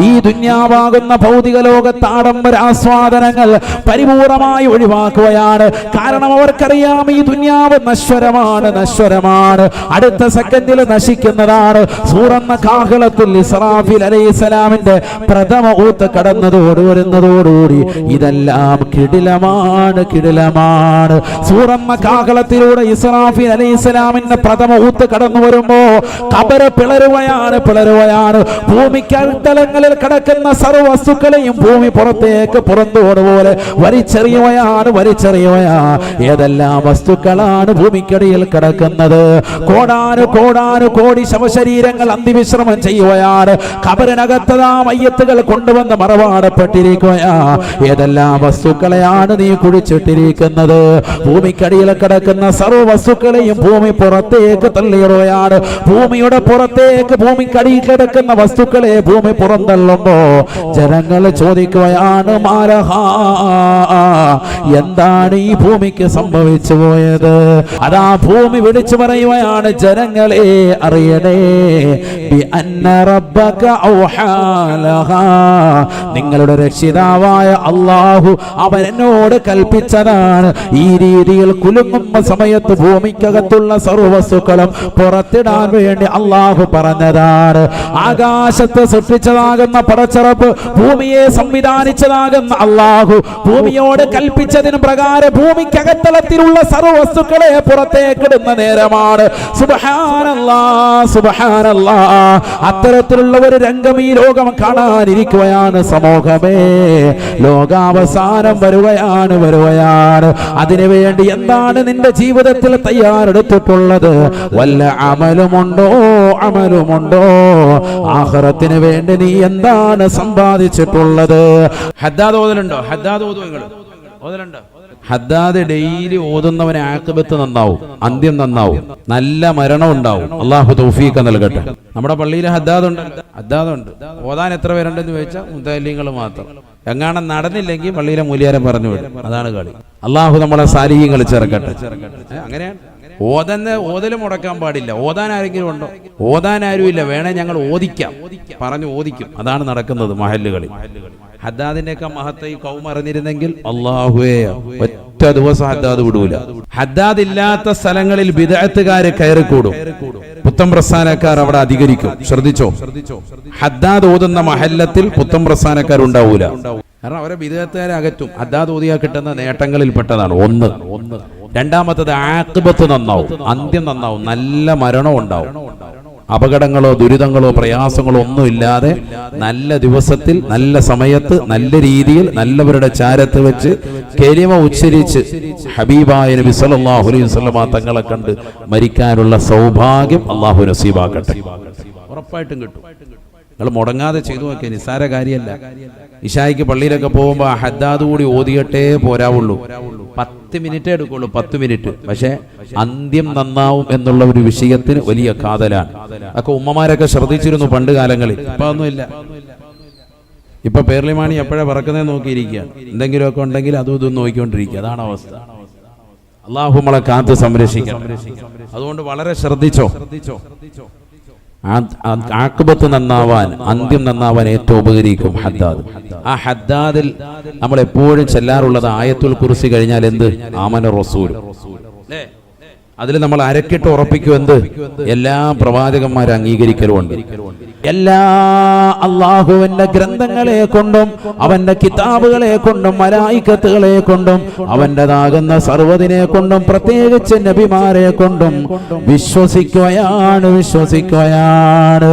ഈ ദുന്യാവാകുന്ന ഭൗതിക ലോകത്ത് ആഡംബര ആസ്വാദനങ്ങൾ പരിപൂർണമായി ഒഴിവാക്കുകയാണ്. കാരണം അവർക്കറിയാം ഈ ദുന്യാവ് നശ്വരമാണ് നശ്വരമാണ്. അടുത്ത സെക്കൻഡിൽ നശിക്കുന്നതാണ്. സൂറന്ന കാഹളത്തിൽ ഇസ്രാഫിൽ അലൈഹിസ്സലാമിന്റെ പ്രഥമ ഊത്ത് കടന്നതോട് വരുന്നതോടുകൂടി ഇതെല്ലാം കിടിലമാണ് കിടിലമാണ്. സൂറന്ന കാഹളത്തിലൂടെ ഇസ്രാഫിൽ അലൈഹിസ്സലാമിന്റെ പ്രഥമ ഊത്ത് കടന്നു വരുമ്പോ കബര പിളരുകയാണ് പിളരുകയാണ്. ഭൂമിക്കൽത്തലങ്ങളിൽ കിടക്കുന്ന സർവവസ്തുക്കളെയും ഭൂമി പുറത്തേക്ക് പുറന്തോടുപോലെ വലിച്ചെറിയുകയാണ് വലിച്ചെറിയുകയാ. ഏതെല്ലാം വസ്തുക്കളാണ് ഭൂമിക്കടിയിൽ കിടക്കുന്നത്? കോടാനു കോടാനു കോടി ശവശരീരങ്ങൾ അന്തിവിശ്രമം ചെയ്യുകയാണ്. കബറിനകത്തതാ മയ്യത്തുകൾ കൊണ്ടുവന്ന് മറവാടപ്പെട്ടിരിക്കുകയാ. ഏതെല്ലാം വസ്തുക്കളെയാണ് നീ കുഴിച്ചിട്ടിരിക്കുന്നത്? ഭൂമിക്കടിയിൽ കിടക്കുന്ന സർവ വസ്തുക്കളെയും ഭൂമി പുറത്തേക്ക് തള്ളിയിടുകയാണ്. ഭൂമിയുടെ പുറത്തേക്ക് ഭൂമിക്കടിയിൽ കിടക്കുന്ന വസ്തുക്കളെ ഭൂമി പുറന്തള്ളുമ്പോ ജനങ്ങൾ ചോദിക്കുകയാണ് എന്താണ് ഈ ഭൂമിക്ക് സംഭവിച്ചു പോയത്? അതാ ഭൂമി വിളിച്ചു പറയുകയാണ് ജനങ്ങളെ അറിയണേ നിങ്ങളുടെ രക്ഷിതാവായ അള്ളാഹു അവൻ എന്നോട് കൽപ്പിച്ചതാണ് ഈ രീതിയിൽ കുലുങ്ങുന്ന സമയത്ത് ഭൂമിക്കകത്തുള്ള സർവവസ്തുക്കളും പുറത്തിടാൻ വേണ്ടി അള്ളാഹു പറഞ്ഞതാണ്. ആകാശത്ത് സൃഷ്ടിച്ചതാകുന്ന പടച്ചറപ്പ് ഭൂമിയെ സംവിധാനിച്ചതാകുന്ന അള്ളാഹു. ഭൂമിയോട് കൽപ്പിച്ചതിന് പ്രകാരം ഭൂമിക്കകത്തളത്തിലുള്ള സർവവസ്തുക്കളെ പുറത്തേക്കിടുന്ന നേരമാണ്. അത്തരത്തിലുള്ള ഒരു രംഗം ഈ ലോകം കാണാനിരിക്കുകയാണ് സമൂഹമേ. ലോകാവസാനം വരുകയാണ് വരുകയാണ്. അതിനുവേണ്ടി എന്താണ് നിന്റെ ജീവിതത്തിൽ തയ്യാറെടുത്തിട്ടുള്ളത്? വല്ല അമലുമുണ്ടോ? അമലുമുണ്ടോ ആഹ്റത്തിന് വേണ്ടി നീ എന്താണ് സമ്പാദിച്ചിട്ടുള്ളത്? ഹദ്ദാദ് ഓതലുണ്ടോ ഹദ്ദാദ് ഓതുവങ്ങൾ? ഓതലുണ്ടോ ഹദ്ദാദ് ഡെയിലി ഓതുന്നവന് ആക്കബത്ത് നന്നാവും അന്ത്യം നന്നാവും നല്ല മരണം ഉണ്ടാവും. അള്ളാഹു തൗഫീഖ് നൽകട്ടെ. നമ്മുടെ പള്ളിയിൽ ഹദ്ദാദ് ഉണ്ട്. ഹദ്ദാദ് ഉണ്ട്. ഓതാൻ എത്ര പേരുണ്ടെന്ന് ചോദിച്ചാൽ മുത്തല്ലിങ്ങൾ മാത്രം. എങ്ങാണം നടന്നില്ലെങ്കിൽ പള്ളിയിലെ മൂലിയാരം പറഞ്ഞു വിടും. അതാണ് കളി. അള്ളാഹു നമ്മളെ സാലിഹ്യങ്ങൾ ചേർക്കട്ടെ. അങ്ങനെയാണ്. ഓതന്നെ ഓതൽ മുടക്കാൻ പാടില്ല. ഓതാൻ ആരെങ്കിലും ഉണ്ടോ? ഓതാൻ ഇല്ല വേണേ ഞങ്ങൾ ഓദിക്കാം പറഞ്ഞു ഓദിക്കും അതാണ് നടക്കുന്നത് മഹല്ലുകളിൽ. ഹദ്ദാദിന്റെയൊക്കെ മഹത്വ ഈ കൗമ അറിഞ്ഞിരുന്നെങ്കിൽ അള്ളാഹുവേ ഒറ്റ ദിവസം ഹദ്ദാദ് വിടൂല. ഹദ്ദാദ് ഇല്ലാത്ത സ്ഥലങ്ങളിൽ വിദഗ്ധക്കാര് കയറിക്കൂടും. പുത്തം പ്രസ്ഥാനക്കാർ അവിടെ അധികരിക്കും. ശ്രദ്ധിച്ചോ? ഹദ്ദാദ് ഓതുന്ന മഹല്ലത്തിൽ പുത്തം പ്രസ്ഥാനക്കാർ ഉണ്ടാവൂല കാരണം അവരെ വിദഗ്ധക്കാരെ അകറ്റും. ഹദ്ദാദ് ഓതിയാ കിട്ടുന്ന നേട്ടങ്ങളിൽ പെട്ടതാണ് ഒന്ന് ഒന്ന്. രണ്ടാമത്തത് ആക്ബത്ത് നന്നാവും അന്ത്യം നന്നാവും നല്ല മരണവും ഉണ്ടാവും. അപകടങ്ങളോ ദുരിതങ്ങളോ പ്രയാസങ്ങളോ ഒന്നും ഇല്ലാതെ നല്ല ദിവസത്തിൽ നല്ല സമയത്ത് നല്ല രീതിയിൽ നല്ലവരുടെ ചാരത്ത് വെച്ച് കെരിമ ഉച്ചരിച്ച് ഹബീബായ നബി സല്ലല്ലാഹു അലൈഹി വസല്ലമ തങ്ങളെ കണ്ട് മരിക്കാനുള്ള സൗഭാഗ്യം അള്ളാഹു നസീബാക്കട്ടെ. ഉറപ്പായിട്ടും കിട്ടും. നിങ്ങൾ മുടങ്ങാതെ ചെയ്തു നോക്കിയ നിസ്സാര കാര്യമല്ല. ഇഷായിക്ക് പള്ളിയിലൊക്കെ പോകുമ്പോൾ ഹദ്ദാദ് കൂടി ഓതിയിട്ടേ പോരാവുള്ളൂ. പത്ത് മിനിറ്റേ എടുക്കുള്ളൂ പത്ത് മിനിറ്റ്. പക്ഷേ അന്ത്യം നന്നാവും എന്നുള്ള ഒരു വിഷയത്തിന് വലിയ കാതലാണ്. ഒക്കെ ഉമ്മമാരൊക്കെ ശ്രദ്ധിച്ചിരുന്നു പണ്ട് കാലങ്ങളിൽ. ഇപ്പൊ ഒന്നുമില്ല ഇപ്പൊ പേർലിമാണി എപ്പോഴാ പറക്കുന്നേ നോക്കിയിരിക്കുക. എന്തെങ്കിലുമൊക്കെ ഉണ്ടെങ്കിൽ അതും ഇതും നോക്കിക്കൊണ്ടിരിക്കുക. അതാണ് അവസ്ഥ. അള്ളാഹു നമ്മളെ കാത്ത് സംരക്ഷിക്കണം. അതുകൊണ്ട് വളരെ ശ്രദ്ധിച്ചോ? ആ- ആ- ആക്ബത്ത് നന്നാവാൻ അന്ത്യം നന്നാവാൻ ഏറ്റവും ഉപകരിക്കും ഹദ്ദാദ്. ആ ഹദ്ദാദിൽ നമ്മൾ എപ്പോഴും ചെല്ലാറുള്ളത് ആയത്തുൽ കുറിച്ച് കഴിഞ്ഞാൽ എന്ത്? ആമന റസൂൽ. അതിൽ നമ്മൾ അരക്കിട്ട് ഉറപ്പിക്കുമെന്ന് എല്ലാ പ്രവാചകന്മാർ അംഗീകരിക്കലുമുണ്ട്. എല്ലാ അള്ളാഹുവിന്റെ ഗ്രന്ഥങ്ങളെ കൊണ്ടും അവന്റെ കിതാബുകളെ കൊണ്ടും മലായിക്കത്തുകളെ കൊണ്ടും അവന്റെതാകുന്ന സർവതിനെ കൊണ്ടും പ്രത്യേകിച്ച് നബിമാരെ കൊണ്ടും വിശ്വസിക്കുകയാണ് വിശ്വസിക്കുകയാണ്.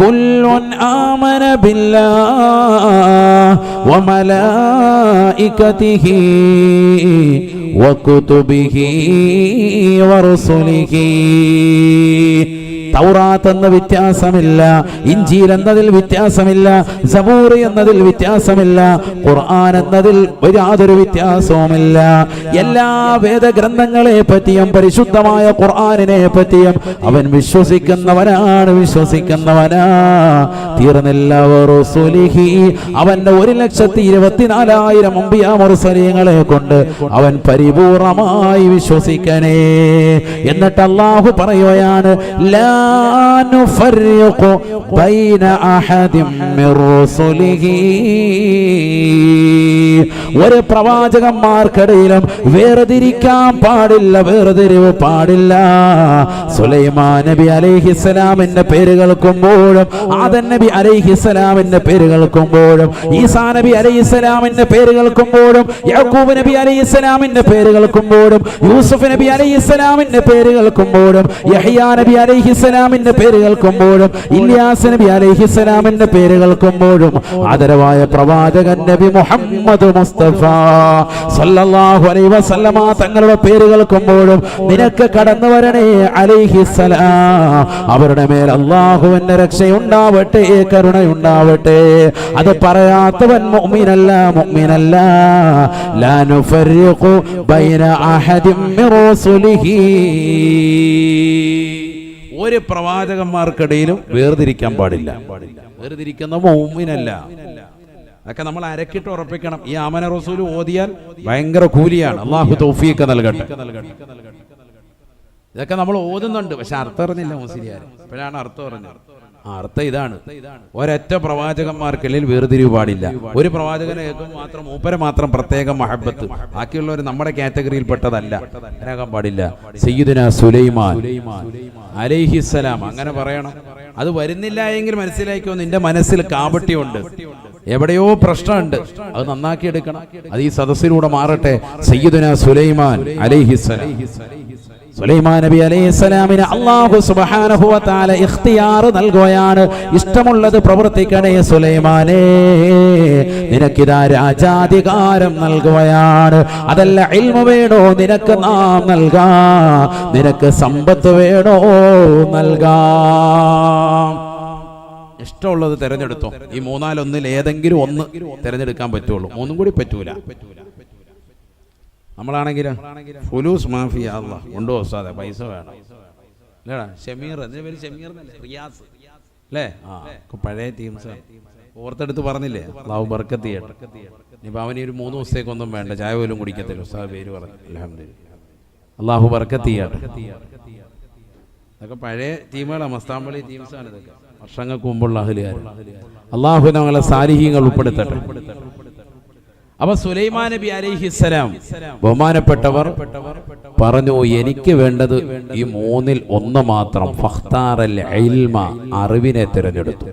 കുല്ലുൻ ആമന വകുതുബിഹി വറു ورسله തൗറാത്ത് എന്ന വ്യത്യാസമില്ല ഇഞ്ചീൽ എന്നതിൽ വ്യത്യാസമില്ല സബൂർ എന്നതിൽ വ്യത്യാസമില്ല ഖുർആൻ എന്നതിൽ യാതൊരു വ്യത്യാസവുമില്ല. എല്ലാ വേദഗ്രന്ഥങ്ങളെ പറ്റിയും പരിശുദ്ധമായ ഖുർആനിനെ പറ്റിയും അവൻ വിശ്വസിക്കുന്നവനാണ് വിശ്വസിക്കുന്നവനാ. തീർന്നില്ല അവന്റെ ഒരു ലക്ഷത്തി ഇരുപത്തിനാലായിരം മുമ്പിയാമുറുസലിയങ്ങളെ കൊണ്ട് അവൻ പരിപൂർണമായി വിശ്വസിക്കണേ. എന്നിട്ട് അള്ളാഹു പറയുകയാണ് ലാ نفرق بين أحد من رسله ഒരു പ്രവാചകന്മാർക്കിടയിലും വേർതിരിക്കാൻ പാടില്ല വേർതിരിവ് പാടില്ല സുലൈമാൻ നബി അലൈഹിസ്സലാമിന്റെ പേര് കേൾക്കുമ്പോഴും ആദൻ നബി അലൈഹിസ്സലാമിന്റെ പേര് കേൾക്കുമ്പോഴും ഈസാ നബി അലൈഹിസ്സലാമിന്റെ പേര് കേൾക്കുമ്പോഴും യാക്കൂബ് നബി അലൈഹിസ്സലാമിന്റെ പേര് കേൾക്കുമ്പോഴും യൂസുഫ് നബി അലൈഹിസ്സലാമിന്റെ പേര് കേൾക്കുമ്പോഴും യഹ്യാ നബി അലൈഹിസ്സലാമിന്റെ പേര് കേൾക്കുമ്പോഴും ഇല്യാസ് നബി അലൈഹിസ്സലാമിന്റെ പേര് കേൾക്കുമ്പോഴും ആദരവായ പ്രവാചകൻ നബി മുഹമ്മദ് മുസ്തഫ സല്ലല്ലാഹു അലൈഹി വസല്ലമ തങ്ങളുടെ പേര് കേൾക്കുമ്പോഴും നിനക്ക് കടന്നു വരണേ അലൈഹിസ്സലാം അവരുടെ മേൽ അള്ളാഹുവിന്റെ രക്ഷയുണ്ടാവട്ടെ കരുണയുണ്ടാവട്ടെ. അത് പറയാത്തവൻ മുഅ്മിനല്ല മുഅ്മിനല്ല. ലാ നുഫർരിഖു ബൈന അഹദിൻ മിൻ റസുലിഹി. ഒരു പ്രവാചകന്മാർക്കിടയിലും വേർതിരിക്കാൻ പാടില്ല. വേർതിരിക്കുന്ന മുഅ്മിനല്ല അതൊക്കെ നമ്മൾ അരക്കിട്ട് ഉറപ്പിക്കണം. ഈ ആമന റസൂൽ ഓതിയാൽ ഭയങ്കര കൂലിയാണ്. അള്ളാഹു തോഫിയൊക്കെ നൽകട്ടെ. ഇതൊക്കെ നമ്മൾ ഓതുന്നുണ്ട്. പക്ഷെ അർത്ഥം അറിഞ്ഞില്ല മുസ്ലിയാർ ഇപ്പോഴാണ് അർത്ഥം പറഞ്ഞത് ആ അർത്ഥം ഇതാണ്. ഒരൊറ്റ പ്രവാചകന്മാർക്കിടയിൽ വേർതിരിവ് പാടില്ല. ഒരു പ്രവാചകനെ കേൾക്കും മാത്രം മൂപ്പരെ മാത്രം പ്രത്യേകം മഹബത്ത്. ബാക്കിയുള്ളവർ നമ്മുടെ കാറ്റഗറിയിൽ പെട്ടതല്ല അങ്ങനെയാകാൻ പാടില്ല. സയ്യിദുന സുലൈമാൻ അലൈഹിസ്സലാം അങ്ങനെ പറയണം. അത് വരുന്നില്ല എങ്കിൽ മനസ്സിലാക്കിയോ നിന്റെ മനസ്സിൽ കാപട്യമുണ്ട്. എവിടെയോ പ്രശ്നമുണ്ട്. അത് നന്നാക്കി എടുക്കണം അത് ഈ സദസ്സിലൂടെ മാറട്ടെ. സയ്യിദുന സുലൈമാൻ അലൈഹിസ്സലാം സുലൈമാൻ നബി അലൈഹിസ്സലാമിന് അല്ലാഹു സുബ്ഹാനഹു വ തആല ഇഖ്തിയാർ നൽകുകയാണ്. ഇഷ്ടമുള്ളത് പ്രവർത്തിക്കണേ സുലൈമാനേ. നിനക്കിതാ രാജാധികാരം നൽകുകയാണ്. അതല്ല ഇൽമു വേണോ നിനക്ക് നാം നൽകാ. നിനക്ക് സമ്പത്ത് വേണോ നൽകാം. ഇഷ്ടമുള്ളത് തിരഞ്ഞെടുത്തോ. ഈ മൂന്നാലൊന്നിൽ ഏതെങ്കിലും ഒന്ന് തിരഞ്ഞെടുക്കാൻ പറ്റുള്ളൂ. മൂന്നും കൂടി പറ്റൂല പറ്റൂല. നമ്മളാണെങ്കിലോ? ഫുലൂസ് മാഫിയ അല്ല ഉണ്ടോ ഉസ്താദെ? പൈസ വേണം? അല്ലേടാ ഷമീർ അതിന്റെ പേര് ഷമീർ റിയാസ്. അല്ലേ? ആ പഴയ ടീംസ് ഓർത്തെടുത്ത് പറഞ്ഞില്ലേ? അള്ളാഹു ബർക്കത്ത് ചെയ്യട്ടെ. ഇനിയിപ്പോൾ അവന് ഒരു മൂന്ന് ദിവസത്തേക്കൊന്നും വേണ്ട. ചായ പോലും കുടിക്കത്തില്ല. ഉസ്താദ് പേര് പറഞ്ഞു. അല്ലാണ്ട് അള്ളാഹു ബർക്കത്ത് ചെയ്യട്ടെ. ഇതൊക്കെ പഴയ ടീമുകളാണ് മസ്താമ്പളി ടീംസാണ് ഇതൊക്കെ. വർഷങ്ങൾക്ക് മുമ്പുള്ള അഹ്ലിയാർ അള്ളാഹു ഞങ്ങളെ സാലിഹ്യങ്ങൾ ഉൾപ്പെടുത്തട്ടെ. അപ്പൊ സുലൈമാൻ നബി അലൈഹിസ്സലാം ബഹുമാനപ്പെട്ടവർ പറഞ്ഞു എനിക്ക് വേണ്ടത് ഈ മൂന്നിൽ ഒന്ന് മാത്രം അറിവിനെ തിരഞ്ഞെടുത്തു.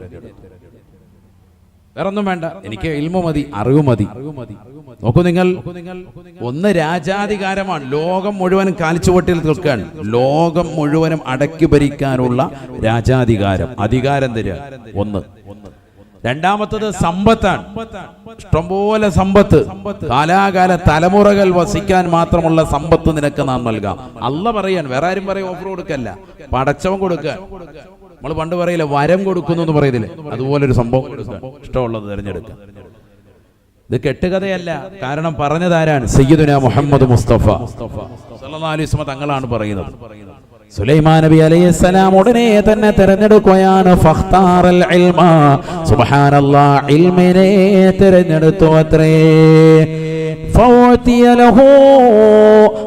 വേറൊന്നും വേണ്ട. എനിക്ക് ഇൽമ മതി അറിവ് മതി. നോക്കൂ നിങ്ങൾ ഒന്ന് രാജാധികാരമാണ്. ലോകം മുഴുവനും കാൽച്ചുവട്ടിൽ നിൽക്കുകയാണ്. ലോകം മുഴുവനും അടക്കി ഭരിക്കാനുള്ള രാജാധികാരം. അധികാരം തരിക. ഒന്ന്. രണ്ടാമത്തത് സമ്പത്താണ്. ഇഷ്ടംപോലെ സമ്പത്ത്. കാലാകാല തലമുറകൾ വസിക്കാൻ മാത്രമുള്ള സമ്പത്ത് നിനക്ക് നാം നൽകാം. അല്ല പറയാൻ വേറെ ആരും പറയും ഓഫർ കൊടുക്കല്ല. പടച്ചവൻ കൊടുക്കുക. നമ്മൾ പണ്ട് പറയില്ല വരം കൊടുക്കുന്നു എന്ന് പറയത്തില്ലേ? അതുപോലെ ഒരു സംഭവം കൊടുക്കുക. ഇഷ്ടമുള്ളത് തിരഞ്ഞെടുക്കുക. ഇത് കെട്ടുകഥയല്ല. കാരണം പറഞ്ഞതാരാണ് സയ്യിദുന മുഹമ്മദ് മുസ്തഫ. സല്ലല്ലാഹു അലൈഹി വസല്ലം തങ്ങളാണ് പറയുന്നത്. സുലൈമാൻ നബി അലൈഹിസ്സലാം ഉടനെ തന്നെ തിരഞ്ഞെടുക്കുകയാണ്. ഫഖ്താറൽ ഇൽമ. സുബ്ഹാനല്ലാഹ് ഇൽമിനെ തിരഞ്ഞെടുത്തു അത്രേ.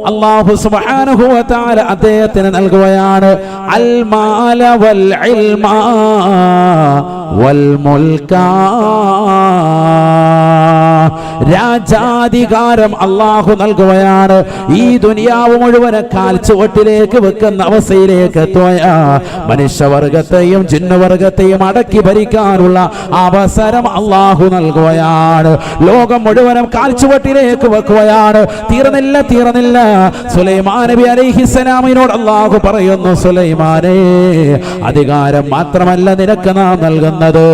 അല്ലാഹു സുബ്ഹാനഹു വ അദ്ദേഹത്തിന് നൽകുകയാണ്. അൽ മാല വൽ ഇൽമ വൽ മുൽക രാജാധികാരം അള്ളാഹു നൽകുകയാണ്. ഈ ദുനിയാവ് മുഴുവനെ കാൽ ചുവട്ടിലേക്ക് വെക്കുന്ന അവസ്ഥയിലേക്ക് എത്തുക മനുഷ്യവർഗത്തെയും ജിന്നുവർഗത്തെയും അടക്കി ഭരിക്കാനുള്ള അവസരം അള്ളാഹു നൽകുകയാണ്. ലോകം മുഴുവനും കാൽ ചുവട്ടിലേക്ക് വെക്കുകയാണ്. തീർന്നില്ല തീർന്നില്ല. സുലൈമാൻ നബി അലൈഹിസ്സലാമിനോട് അള്ളാഹു പറയുന്നു സുലൈമാനേ അധികാരം മാത്രമല്ല നിനക്ക് നാം നൽകുന്നത്.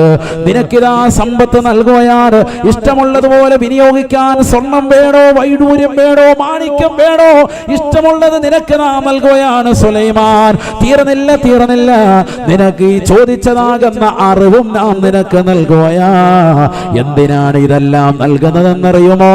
നിനക്കിതാ സമ്പത്ത് നൽകുകയാണ്. ഇഷ്ടമുള്ളതുപോലെ വിനിയോഗിക്കാൻ സ്വർണം വേണോ വൈഡൂര്യം വേണോ മാണിക്യം വേണോ? ഇഷ്ടമുള്ളത് നിനക്ക് നാം നൽകുകയാണ് സുലൈമാൻ. തീർന്നില്ല തീർന്നില്ല. നിനക്ക് ഈ ചോദിച്ചതാകുന്ന അറിവും നാം നിനക്ക് നൽകുകയാ. എന്തിനാണ് ഇതെല്ലാം നൽകുന്നതെന്നറിയുമോ.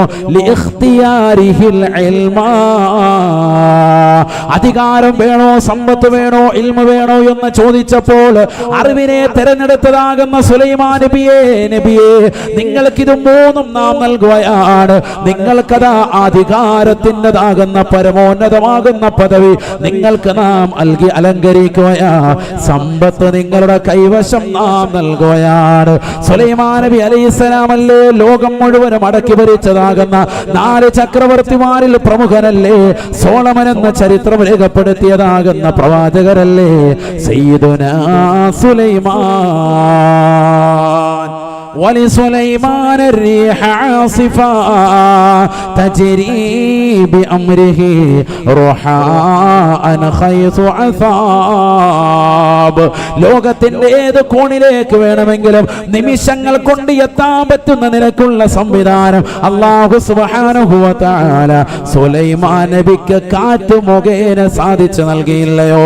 അധികാരം വേണോ സമ്പത്ത് വേണോ ഇൽമ വേണോ എന്ന് ചോദിച്ചപ്പോൾ അറിവിനെ തെരഞ്ഞെടുത്തതാകുന്ന സുലൈമാ നബിയെ നബിയെ നിങ്ങൾക്കിത് മൂന്നും നാം നൽകുക നൽകുകയാണ് നിങ്ങൾക്കതാ അധികാരത്തിന്റെതാകുന്ന പരമോന്നതമാകുന്ന പദവി നിങ്ങൾക്ക് നാം നൽകി അലങ്കരിക്കുകയാ. സമ്പത്ത് നിങ്ങളുടെ കൈവശം നാം നൽകുകയാണ്. സുലൈമാൻ നബി അലൈഹിസ്സലാമല്ലേ? ലോകം മുഴുവനും അടക്കി ഭരിച്ചതാകുന്ന നാല് ചക്രവർത്തിമാരിൽ പ്രമുഖനല്ലേ? സോളമൻ എന്ന ചരിത്രം രേഖപ്പെടുത്തിയതാകുന്ന പ്രവാചകരല്ലേ? സയ്യിദുന സുലൈമാൻ. ولسليمان الريح عاصفا تجري بأمره رحاء حيث عثاب ലോകത്തിന്റെ ഏത് കോണിലേക്ക് വേണമെങ്കിലും നിമിഷങ്ങൾ കൊണ്ട് എത്താൻ പറ്റുന്ന നിലക്കുള്ള സംവിധാനം അള്ളാഹു സുബ്ഹാനഹു വ തആല സുലൈമാൻ നബിക്ക് കാറ്റ് മുഖേന സാധിച്ചു നൽകിയില്ലയോ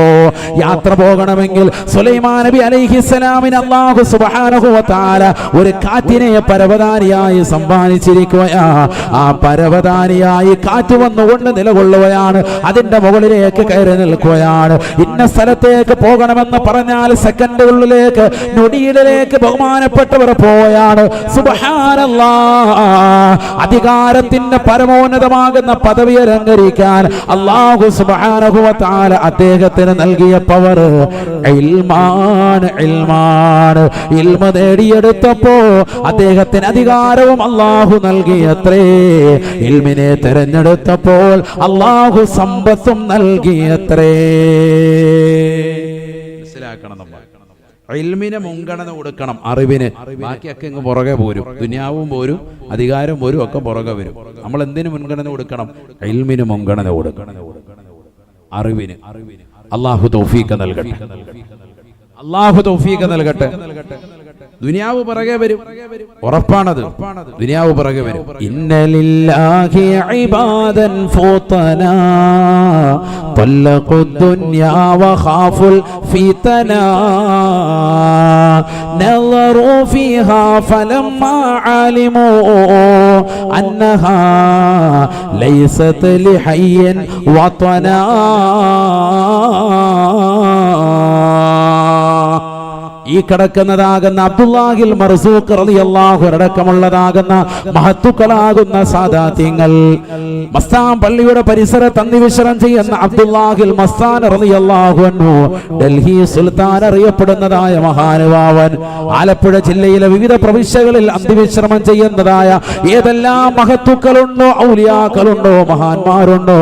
യാത്ര പോകണമെങ്കിൽ സുലൈമാൻ നബി അലൈഹിസ്സലാമിന് അള്ളാഹു സുബ്ഹാനഹു വ തആല ഒരു കാറ്റിനെ പരവതാനിയായി സമ്മാനിച്ചിരിക്കുകയാ ആ പരവതാനിയായി കാറ്റ് വന്നുകൊണ്ട് നിലകൊള്ളുകയാണ്. അതിന്റെ മുകളിലേക്ക് കയറി നിൽക്കുകയാണ്. ഇന്ന സ്ഥലത്തേക്ക് പോകണമെന്ന് പറഞ്ഞാൽ സെക്കൻഡുകളിലേക്ക് നൊടിയിലേക്ക് ബഹുമാനപ്പെട്ടവർ പോയാണ് അധികാരത്തിന്റെ പരമോന്നതമാകുന്ന പദവി അലങ്കരിക്കാൻ അള്ളാഹു വ അദ്ദേഹത്തിന് നൽകിയ പവർ ഇൽമാണ് ഇൽമാണ്. ഇൽമ നേടിയെടുത്തപ്പോ അദ്ദേഹത്തിന് അധികാരവും അള്ളാഹു നൽകിയത്രേ. ഇൽമിനെ തെരഞ്ഞെടുത്തപ്പോൾ അള്ളാഹു സമ്പത്തും നൽകിയത്രേ. മനസ്സിലാക്കണം നമ്മൾ. മുൻഗണന കൊടുക്കണം അറിവിന്. ബാക്കിയൊക്കെ ഇങ്ങ് പുറകെ പോരും. ദുനിയാവും പോരും അധികാരം പോരും ഒക്കെ പുറകെ വരും. നമ്മൾ എന്തിനു മുൻഗണന കൊടുക്കണം? ഇൽമിന് മുൻഗണന കൊടുക്കണം. അറിവിന്. അള്ളാഹു തൗഫീഖ് നൽകട്ടെ. അള്ളാഹു തൗഫീഖ് നൽകട്ടെ. ദുനിയാവ് പിറകെ വരും ഉറപ്പാണത് ദുനിയാവ് പിറകെ വരും ഇന്നലില്ലാഹി ഇബാദൻ ഫൂതനാ طلقوا الدنيا وخافوا الفتنا نظروا فيها فلما علموا أنها ليست لحي وطنا ഈ കിടക്കുന്നതാകുന്ന അബ്ദുല്ലാഹിൽ മർസൂഖ് അടക്കമുള്ളതാകുന്ന മഹത്തുക്കളാകുന്ന സാദാത്യങ്ങൾ. മസ്താൻ പള്ളിയുടെ പരിസരത്ത് അന്തിവിശ്രം ചെയ്യുന്ന അബ്ദുല്ലാഹിൽ മസ്താൻ അൻഹു ഡൽഹി സുൽത്താൻ അറിയപ്പെടുന്നതായ മഹാനുഭാവൻ. ആലപ്പുഴ ജില്ലയിലെ വിവിധ പ്രവിശ്യകളിൽ അന്തിവിശ്രമം ചെയ്യുന്നതായ ഏതെല്ലാം മഹത്തുക്കളുണ്ടോ ഔലിയാക്കളുണ്ടോ മഹാന്മാരുണ്ടോ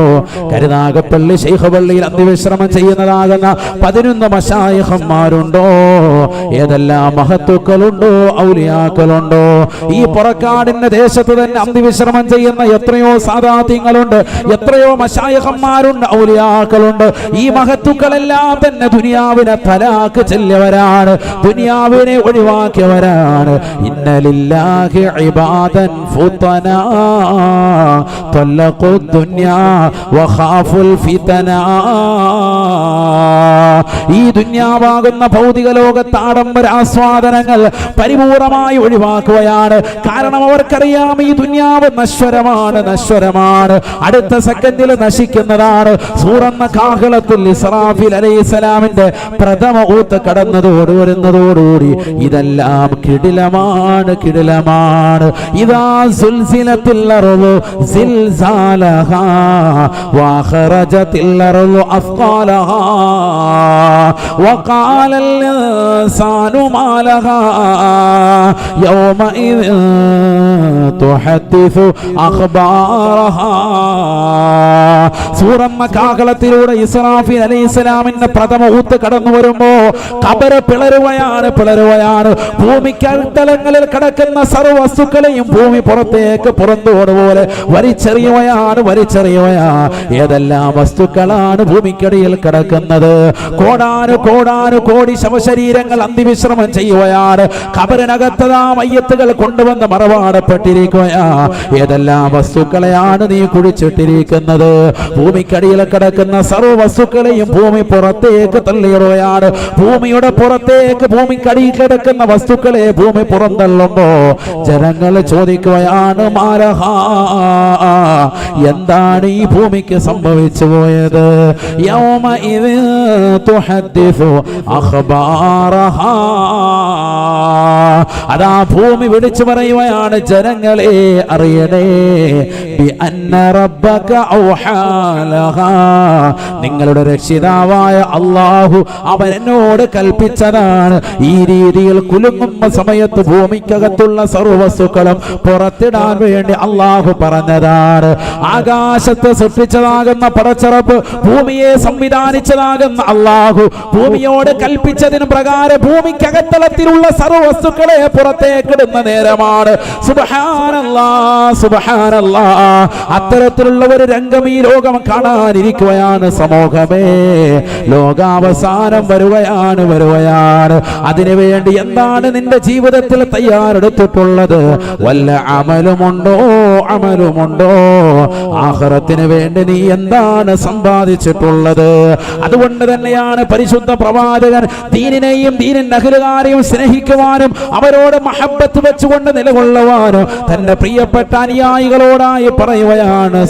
കരുനാഗപ്പള്ളി ശൈഖപള്ളിയിൽ അന്തിവിശ്രമം ചെയ്യുന്നതാകുന്ന പതിനൊന്ന് മശായഹന്മാരുണ്ടോ ഏതെല്ലാം മഹത്തുക്കളുണ്ടോ ഔലിയാക്കളുണ്ടോ ഈ പുറക്കാടിന്റെ ദേശത്ത് തന്നെ അന്തിവിശ്രമം ചെയ്യുന്ന എത്രയോ സാധാത്യങ്ങളുണ്ട് എത്രയോ മശായഹന്മാരുണ്ട് ഔലിയാക്കളുണ്ട് ഈ മഹത്തുക്കളെല്ലാം തന്നെ ദുനിയാവിനെ തലാക്ക് ചെല്ലിയവരാണ് ദുനിയാവിനെ ഒഴിവാക്കിയവരാണ് ഇന്നലില്ലാഹി ഇബാദൻ ഫുതനാ طلقوا الدنيا وخافوا الفتنا ഈ ദുന്യാവാകുന്ന ഭൗതിക ലോകത്ത് ആഡംബര ആസ്വാദനങ്ങൾ പരിപൂർണമായി ഒഴിവാക്കുകയാണ്. കാരണം അവർക്കറിയാം ഈ ദുന്യാവ് നശ്വരമാണ് നശ്വരമാണ്. അടുത്ത സെക്കൻഡിൽ നശിക്കുന്നതാണ്. സൂറന്ന കാഹളത്തിൽ ഇസ്രാഫിൽ അലൈഹിസ്സലാമിന്റെ പ്രഥമ ഊത്ത് കടന്നതോട് വരുന്നതോടുകൂടി ഇതെല്ലാം കിടിലമാണ് കിടിലമാണ്. ഇതാ സുൽസിലത്തിൽ അറുളു അഫ്ഖാലഹാ. وقال الإنسان ما لها يومئذ تحدث أخبارها സൂറന്ന കാകളത്തിലൂടെ ഇസ്രാഫി അലൈഹി ഇസ്ലാമിന്റെ പ്രഥമ ഊത്ത് കടന്നു വരുമ്പോ കബര പിളരുകയാണ് പിളരുകയാണ് ഭൂമിക്കൽത്തലങ്ങളിൽ കിടക്കുന്ന സർവ്വ വസ്തുക്കളെയും ഭൂമി പുറത്തേക്ക് പുറന്തോടുപോലെ വലിച്ചെറിയുകയാണ് വലിച്ചെറിയുകയാ ഏതെല്ലാം വസ്തുക്കളാണ് ഭൂമിക്കടിയിൽ കിടക്കുന്നത് കോടാനു കോടാനു കോടി ശവശരീരങ്ങൾ അന്തിവിശ്രമം ചെയ്യുകയാണ്. കബറിനകത്തതാ മയ്യത്തുകൾ കൊണ്ടുവന്ന് മറവാടപ്പെട്ടിരിക്കുകയാ. ഏതെല്ലാം വസ്തുക്കളെയാണ് നീ കുഴിച്ചിട്ടിരിക്കുന്നത്? ഭൂമിക്കടിയിൽ കിടക്കുന്ന സർവ വസ്തുക്കളെയും ഭൂമി പുറത്തേക്ക് തള്ളിയിടുകയാണ്. ഭൂമിയുടെ പുറത്തേക്ക് ഭൂമിക്കടിയിൽ കിടക്കുന്ന വസ്തുക്കളെ ഭൂമി പുറന്തള്ളുമ്പോ ജനങ്ങൾ ചോദിക്കുകയാണ് മാരഹ എന്താണ് ഈ ഭൂമിക്ക് സംഭവിച്ചു പോയത് യൗമ ഇത് തുഹദ്ദിസു അഖ്ബാറഹാ. അതാ ഭൂമി വിളിച്ചു പറയുകയാണ് ജനങ്ങളെ അറിയണേ ബി അന്ന റബ്ബക നിങ്ങളുടെ രക്ഷിതാവായ അള്ളാഹു അവൻ എന്നോട് കൽപ്പിച്ചതാണ് ഈ രീതിയിൽ കുലുങ്ങുന്ന സമയത്ത് ഭൂമിക്കകത്തുള്ള സർവവസ്തുക്കളും പുറത്തിടാൻ വേണ്ടി അള്ളാഹു പറഞ്ഞതാണ്. ആകാശത്തെ സൃഷ്ടിച്ചതാകുന്ന പടച്ചറപ്പ് ഭൂമിയെ സംവിധാനിച്ചതാകുന്ന അള്ളാഹു ഭൂമിയോട് കൽപ്പിച്ചതിന് പ്രകാരം ഭൂമിക്കകത്തളത്തിലുള്ള സർവസ്തുക്കളെ പുറത്തേക്കിടുന്ന നേരമാണ്. സുബഹാനല്ലാ സുബഹാനല്ലാ. അത്തരത്തിലുള്ള ഒരു രംഗം ഈ ലോകം കാണാനിരിക്കുകയാണ് സമൂഹമേ. ലോകാവസാനം വരുകയാണ് വരുകയാണ്. അതിനു വേണ്ടി എന്താണ് നിന്റെ ജീവിതത്തിൽ തയ്യാറെടുത്തിട്ടുള്ളത്? വല്ല അമലുമുണ്ടോ? അമലുമുണ്ടോ? ആഹ്റത്തിന് വേണ്ടി നീ എന്താണ് സമ്പാദിച്ചിട്ടുള്ളത്? അതുകൊണ്ട് തന്നെയാണ് പരിശുദ്ധ പ്രവാചകൻ ദീനിനെയും ദീനൻ നഹലുകാരെയും സ്നേഹിക്കുവാനും അവരോട് മഹബത്ത് വെച്ചുകൊണ്ട് നിലകൊള്ളുവാനും തന്റെ പ്രിയപ്പെട്ട അനുയായികളോടായി പറയുകയാണ്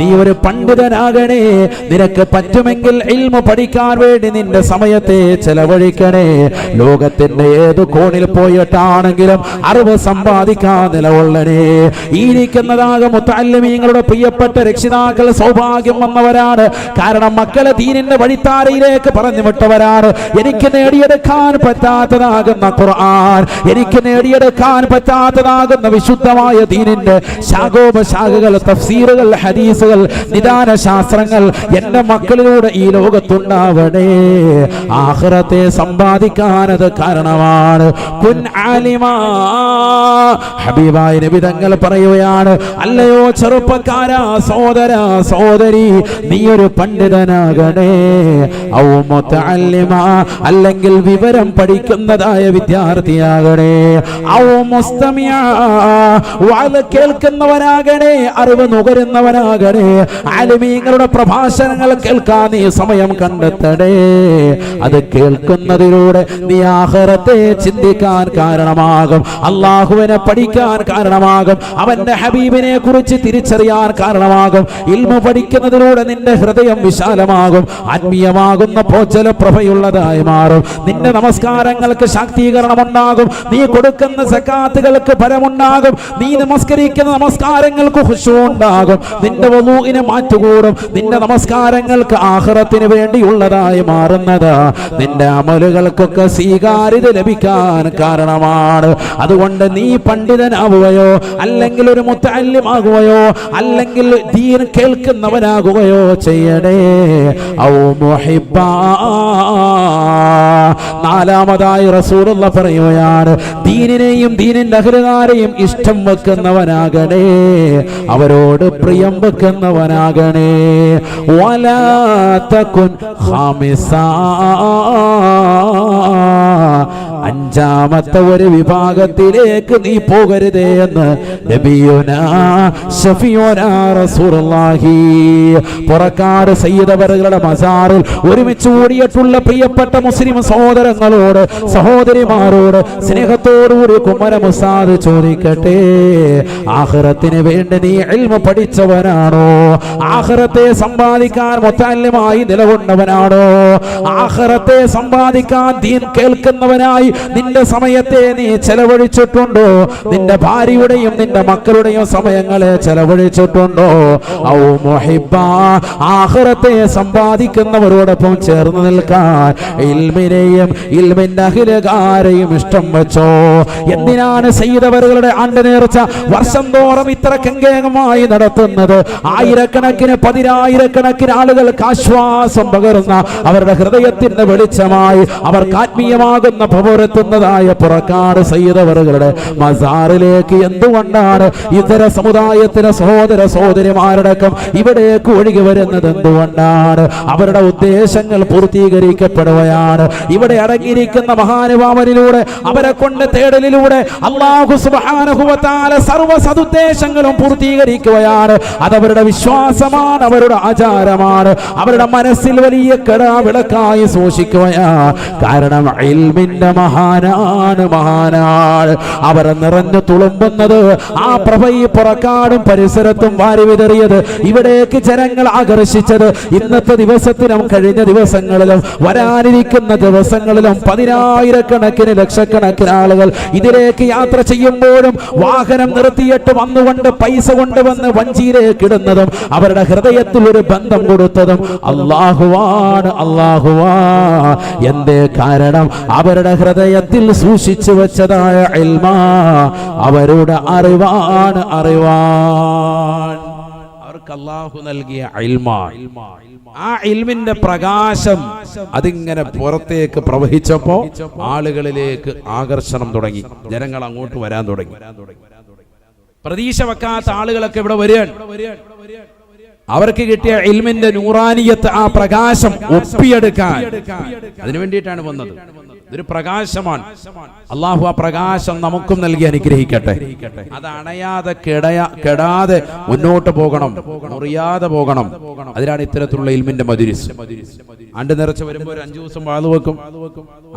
നീ ഒരു പണ്ഡിതനാകണേ. നിനക്ക് പറ്റുമെങ്കിൽ ഇൽമ പഠിക്കാൻ വേണ്ടി നിന്റെ സമയത്തെ ചെലവഴിക്കണേ. ലോകത്തിന്റെ ഏത് കോണിൽ പോയിട്ടാണെങ്കിലും അറിവ് സമ്പാദിക്കാൻ നിലകൊള്ളണേ. ഈ ഇരിക്കുന്നതാകും മുത്തല്ലമീങ്ങളുടെ പ്രിയപ്പെട്ട രക്ഷിതാക്കൾ സൗഭാഗ്യം വന്നവരാണ്. കാരണം മക്കളെ ദീനിന്റെ വഴിത്താരയിലേക്ക് പറഞ്ഞു വിട്ടവരാണ്. എനിക്ക് നേടിയെടുക്കാൻ പറ്റാത്തതാകുന്ന ഖുർആൻ എനിക്ക് നേടിയെടുക്കാൻ പറ്റാത്തതാകുന്ന വിശുദ്ധമായ ദീനിന്റെ ശാഖോപശാഖകൾ തഫ്സീറുകൾ ഹദീസുകൾ നിദാന ശാസ്ത്രങ്ങൾ എന്റെ മക്കളിലൂടെ ഈ ലോകത്തുണ്ടാവണേ. ആഖിറത്തെ സമ്പാദിക്കാനത് കാരണമാണ്. കുൻ ആലിമാ. ഹബീബായ നബി തങ്ങൾ പറയുകയാണ് അല്ലയോ ചെറുപ്പക്കാരാ സഹോദര സഹോദരി നീ ഒരു പണ്ഡിതനാകണേ. അല്ലെങ്കിൽ വിവരം പഠിക്കുന്നതായ വിദ്യാർത്ഥിയാകണേ. കേൾക്കുന്നവനാകണേ അറിവ് നുകരുന്നവനാകണേ. ആലിമീങ്ങളുടെ പ്രഭാഷണങ്ങൾ കേൾക്കാൻ നീ സമയം കണ്ടെത്തണേ. അത് കേൾക്കുന്നതിലൂടെ നീ ആഹ്റത്തെ ചിന്തിക്കാൻ കാരണമാകും. അള്ളാഹുവിനെ പഠിക്കാൻ കാരണമാകും. അവന്റെ ഹബീബിനെ കുറിച്ച് തിരിച്ചറിയാൻ കാരണമാകും. ഇൽമ പഠിക്കുന്നതിലൂടെ നിന്റെ ഹൃദയം വിശാലമാകും ആത്മീയമാകുന്ന പോച്ചല പ്രഭയുള്ളതായി മാറും. നിന്റെ നമസ്കാരങ്ങൾക്ക് ശാക്തീകരണം ഉണ്ടാകും നീ കൊടുക്കുന്ന സക്കാത്തുകൾക്ക് ഫലമുണ്ടാകും. നീ നമസ്കരിക്കുന്ന നമസ്കാരങ്ങൾക്ക് ഉണ്ടാകും നിന്റെ വലൂവിനെ മാറ്റുകൂടും. നിന്റെ നമസ്കാരങ്ങൾക്ക് ആഹ്റത്തിന് വേണ്ടിയുള്ളതായി മാറുന്നത് നിന്റെ അമലുകൾക്കൊക്കെ സ്വീകാര്യത ലഭിക്കാൻ കാരണമാണ്. അതുകൊണ്ട് നീ പണ്ഡിതനാവുകയോ അല്ലെങ്കിൽ ഒരു മുത്തല്യമാകുകയോ അല്ലെങ്കിൽ ദീൻ കേൾക്കുന്നവനാകുകയോ ചെയ്യണേ? ഔ മുഹിബ നാലാമതായി റസൂലുള്ള പറയുകയാണ് ദീനിനെയും ദീനിന്റെ അഹ്ലുകാരെയും ഇഷ്ടം വെക്കുന്നവനാകണേ. അവരോട് പ്രിയം വെക്കുന്നവനാകണേ. വലാത്ത കുൻ ഖാമിസാ. അഞ്ചാമത്തെ ഒരു വിഭാഗത്തിലേക്ക് നീ പോകരുതേ എന്ന് പുറക്കാട് സയ്യിദവറുകളുടെ മസാറിൽ ഒരുമിച്ച് കൂടിയിട്ടുള്ള പ്രിയപ്പെട്ട മുസ്ലിം സഹോദരങ്ങളോട് സഹോദരിമാരോട് സ്നേഹത്തോടുകൂടി കുമര മുസാദ് ചോദിക്കട്ടെ ആഹ്റത്തിന് വേണ്ടി നീ എൽമ പഠിച്ചവനാണോ? ആഹ്റത്തെ സമ്പാദിക്കാൻ മൊത്തല്യമായി നിലകൊണ്ടവനാണോ? ആഹ്റത്തെ സമ്പാദിക്കാൻ ദീൻ കേൾക്കുന്നവനായി നിന്റെ സമയത്തെ നീ ചെലവഴിച്ചിട്ടുണ്ടോ? നിന്റെ ഭാര്യയുടെയും നിന്റെ മക്കളുടെയും സമയങ്ങളെ ചെലവഴിച്ചിട്ടുണ്ടോ? ഔ മൊഹിബ ആഹ്റത്തെ സമ്പാദിക്കുന്നവരോടൊപ്പം ചേർന്ന് നിൽക്കാൻ ഇൽമിനെയും ഇൽമിന്റെ അഖിലകാരെയും ഇഷ്ടം വെച്ചോ. എന്തിനാണ് സയ്യിദവറുകളുടെ ആണ്ട് നേർച്ച വർഷം തോറും ഇത്ര കെങ്കേകമായി നടത്തുന്നത്? ആയിരക്കണക്കിന് പതിനായിരക്കണക്കിന് ആളുകൾക്ക് ആശ്വാസം പകരുന്ന അവരുടെ ഹൃദയത്തിന്റെ വെളിച്ചമായി അവർക്ക് ആത്മീയമാകുന്ന പ്രബോധ ഓരെത്തുന്നതായ പുറക്കാട് സയ്യിദവറുകളുടെ മസാറിലേക്ക് എന്തുകൊണ്ടാണ് ഇതര സമുദായത്തിലെ സഹോദര സഹോദരിമാരടക്കം ഇവിടേക്ക് ഒഴുകി വരുന്നത്? എന്തുകൊണ്ടാണ്? അവരുടെ ഉദ്ദേശങ്ങൾ പൂർത്തീകരിക്കപ്പെടുകയാണ്. ഇവിടെ അടങ്ങിയിരിക്കുന്ന മഹാനുഭാവനിലൂടെ അവരെ കൊണ്ട് തേടലിലൂടെ അള്ളാഹു സർവ പൂർത്തീകരിക്കുകയാണ്. അതവരുടെ വിശ്വാസമാണ് അവരുടെ ആചാരമാണ്. അവരുടെ മനസ്സിൽ വലിയ കടാവിളക്കായി സൂക്ഷിക്കുകയാണ്. കാരണം ഇൽമിന്റെ മഹാനാണ് മഹാനാണ് അവരെ നിറഞ്ഞു തുളുമ്പുന്നത് ആ പ്രഭ പുറക്കാടും പരിസരത്തും വാരി വിതറിയത് ഇവിടേക്ക് ജനങ്ങൾ ആകർഷിച്ചത് ഇന്നത്തെ ദിവസത്തിനും കഴിഞ്ഞ ദിവസങ്ങളിലും വരാനിരിക്കുന്ന ദിവസങ്ങളിലും പതിനായിരക്കണക്കിന് ലക്ഷക്കണക്കിന് ആളുകൾ ഇതിലേക്ക് യാത്ര ചെയ്യുമ്പോഴും വാഹനം നിർത്തിയിട്ട് വന്നുകൊണ്ട് പൈസ കൊണ്ടുവന്ന് വഞ്ചിയിലേക്ക് ഇടുന്നതും അവരുടെ ഹൃദയത്തിൽ ഒരു ബന്ധം കൊടുത്തതും അള്ളാഹുവാണ് അള്ളാഹുവാ എന്തേ കാരണം? അവരുടെ ഹൃദയത്തിൽ സൂക്ഷിച്ചു വെച്ചതായ ഇൽമ അവരുടെ അറിവാണ് അറിവാൻ. അവർക്ക് അള്ളാഹു നൽകിയ ആ ഇൽമിന്റെ പ്രകാശം അതിങ്ങനെ പുറത്തേക്ക് പ്രവഹിച്ചപ്പോ ആളുകളിലേക്ക് ആകർഷണം തുടങ്ങി. ജനങ്ങൾ അങ്ങോട്ട് വരാൻ തുടങ്ങി. പ്രതീക്ഷ വെക്കാത്ത ആളുകളൊക്കെ ഇവിടെ വരികയാണ്. അവർക്ക് കിട്ടിയ ഇൽമിന്റെ നൂറാനിയത്ത് ആ പ്രകാശം ഒപ്പിയെടുക്കാൻ. അതിനു വേണ്ടിയിട്ടാണ് വന്നത്. ഇതൊരു പ്രകാശമാണ്. അള്ളാഹു ആ പ്രകാശം നമുക്കും നൽകി അനുഗ്രഹിക്കട്ടെ. അത് അണയാതെ കെടയാ കെടാതെ മുന്നോട്ട് പോകണം മുറിയാതെ പോകണം. അതിനാണ് ഇത്തരത്തിലുള്ള ഇൽമിന്റെ മധുരിസ് ആണ്ട് നിറച്ച് വരുമ്പോൾ ഒരു അഞ്ചു ദിവസം വാതു വെക്കും.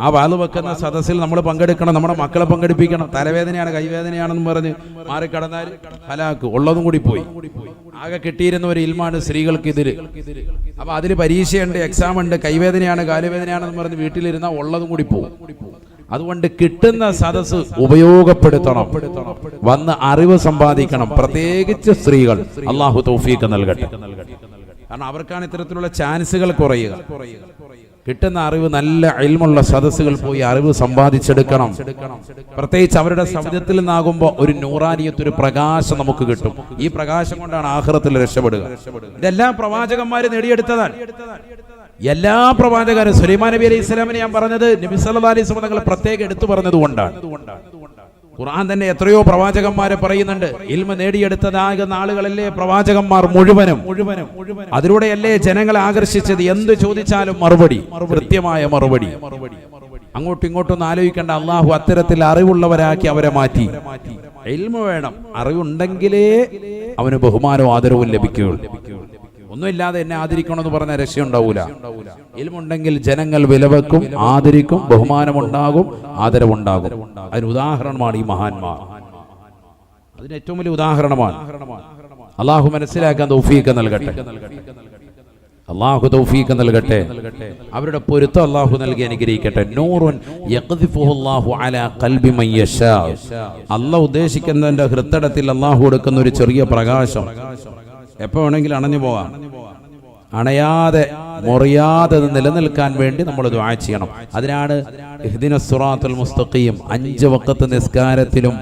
ആ വാതു വെക്കുന്ന സദസ്സിൽ നമ്മൾ പങ്കെടുക്കണം നമ്മുടെ മക്കളെ പങ്കെടുപ്പിക്കണം. തലവേദനയാണ് കൈവേദനയാണെന്ന് പറഞ്ഞ് മാറിക്കടന്നാൽ ഫലാക്ക്. ഉള്ളതും കൂടി പോയി. ആകെ കിട്ടിയിരുന്ന ഒരു ഇൽമാണ് സ്ത്രീകൾക്ക് ഇതിൽ അപ്പൊ അതിൽ പരീക്ഷയുണ്ട് എക്സാം ഉണ്ട് കൈവേദനയാണ് കാലുവേദനയാണെന്ന് പറഞ്ഞ് വീട്ടിലിരുന്ന ഉള്ളതും കൂടി പോകും. അതുകൊണ്ട് കിട്ടുന്ന സദസ് ഉപയോഗപ്പെടുത്തണം. വന്ന് അറിവ് സമ്പാദിക്കണം. പ്രത്യേകിച്ച് സ്ത്രീകൾ. അള്ളാഹു തൗഫീക്ക് നൽകട്ടെ. കാരണം അവർക്കാണ് ഇത്തരത്തിലുള്ള ചാൻസുകൾ കുറയുക. കിട്ടുന്ന അറിവ് നല്ല അയൽമുള്ള സദസ്സുകൾ പോയി അറിവ് സമ്പാദിച്ചെടുക്കണം. പ്രത്യേകിച്ച് അവരുടെ ശബ്ദത്തിൽ നിന്നാകുമ്പോൾ ഒരു നൂറാനിയത്ത് ഒരു പ്രകാശം നമുക്ക് കിട്ടും. ഈ പ്രകാശം കൊണ്ടാണ് ആഹ്റത്തിൽ രക്ഷപ്പെടുക. ഇതെല്ലാം പ്രവാചകന്മാര് നേടിയെടുത്തതാണ്. എല്ലാ പ്രവാചകരും സുലൈമാൻ നബി അലൈഹി ഇസ്ലാമിനെ ഞാൻ പറഞ്ഞത് നബി സല്ലല്ലാഹു അലൈഹി തങ്ങൾ പ്രത്യേകം എടുത്തു പറഞ്ഞത് കൊണ്ടാണ്. ഖുർആൻ തന്നെ എത്രയോ പ്രവാചകന്മാരെ പറയുന്നുണ്ട് ഇൽമ നേടിയെടുത്തതാകുന്ന ആളുകളല്ലേ പ്രവാചകന്മാർ മുഴുവനും? മുഴുവനും അതിലൂടെയല്ലേ ജനങ്ങളെ ആകർഷിച്ചത്? എന്ത് ചോദിച്ചാലും മറുപടി കൃത്യമായ മറുപടി. അങ്ങോട്ടും ഇങ്ങോട്ടും ആലോചിക്കേണ്ട അള്ളാഹു അത്തരത്തിൽ അറിവുള്ളവരാക്കി അവരെ മാറ്റി. ഇൽമ വേണം അറിവുണ്ടെങ്കിലേ അവന് ബഹുമാനവും ആദരവും ലഭിക്കുകയുള്ളൂ. ഒന്നുമില്ലാതെ എന്നെ ആദരിക്കണം എന്ന് പറഞ്ഞ രക്ഷയുണ്ടാവൂല. ഇൽമുണ്ടെങ്കിൽ ജനങ്ങൾ വിലവെക്കും ആദരിക്കും ബഹുമാനമുണ്ടാകും ആദരവുണ്ടാകും. അതിന് ഉദാഹരണമാണ് ഈ മഹാന്മാർ. അതിന് ഏറ്റവും വലിയ ഉദാഹരണമാണ്. അള്ളാഹു മനസ്സിലാക്കാൻ തൗഫീഖ് നൽകട്ടെ. അള്ളാഹു തൗഫീഖ് നൽകട്ടെ. അവരുടെ പൊരുത്തം അള്ളാഹു നൽകി അനുഗ്രഹിക്കട്ടെ. അള്ളാഹ് ഉദ്ദേശിക്കുന്നതിന്റെ ഹൃത്തടത്തിൽ അള്ളാഹു കൊടുക്കുന്ന ഒരു ചെറിയ പ്രകാശം. എപ്പോ വേണമെങ്കിലും അണഞ്ഞു പോവാം. അണയാതെ മുറിയാതെ നിലനിൽക്കാൻ വേണ്ടി നമ്മൾ ദുആ ചെയ്യണം. അതിനാണ് സുറാത്തുൽ മുസ്തഖീം അഞ്ച് വക്കത്ത് നിസ്കാരത്തിലും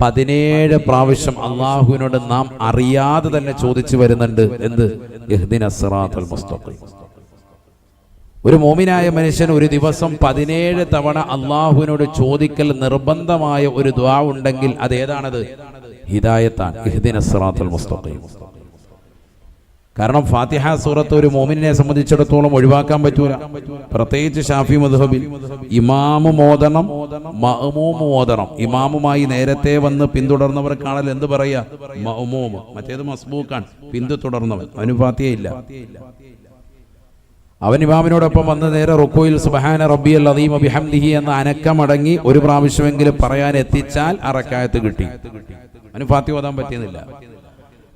പതിനേഴ് പ്രാവശ്യം അള്ളാഹുവിനോട് നാം അറിയാതെ തന്നെ ചോദിച്ചു വരുന്നുണ്ട് എന്ത്? ഇഹ്ദിന സുറാത്തുൽ മുസ്തഖീം. ഒരു മോമിനായ മനുഷ്യൻ ഒരു ദിവസം പതിനേഴ് തവണ അള്ളാഹുവിനോട് ചോദിക്കൽ നിർബന്ധമായ ഒരു ദ്വാ ഉണ്ടെങ്കിൽ അത് ഏതാണത്? ഹിദായത്താണ്. ഇഹ്ദിന സുറാത്തുൽ മുസ്തഖീം. കാരണം ഫാത്തിഹ സൂറത്ത് ഒരു മോമിനെ സംബന്ധിച്ചിടത്തോളം ഒഴിവാക്കാൻ പറ്റൂല. പ്രത്യേകിച്ച് ഷാഫി മധുഹബിൽ. ഇമാമു മോദനം മഹമൂമ് മോദനം. ഇമാമുമായി നേരത്തെ വന്ന് പിന്തുടർന്നവർക്കാണല്ലോ എന്ത് പറയാ? മഹമൂമ് മറ്റേത് മസ്ബൂക്കാണ്. പിന്തുടർന്നവൻ അവന് ഫാത്തിഹ ഇല്ല. അവൻ ഇമാമിനോടൊപ്പം വന്ന് നേരെ റുക്കോയിൽ സുബഹാന റബ്ബിയൽ അദീം ബിഹംദിഹി എന്ന അനക്കമടങ്ങി ഒരു പ്രാവശ്യമെങ്കിലും പറയാൻ എത്തിച്ചാൽ അറക്കായത്ത് കിട്ടി. അവന് ഫാത്തി ഓതാൻ പറ്റിയെന്നില്ല.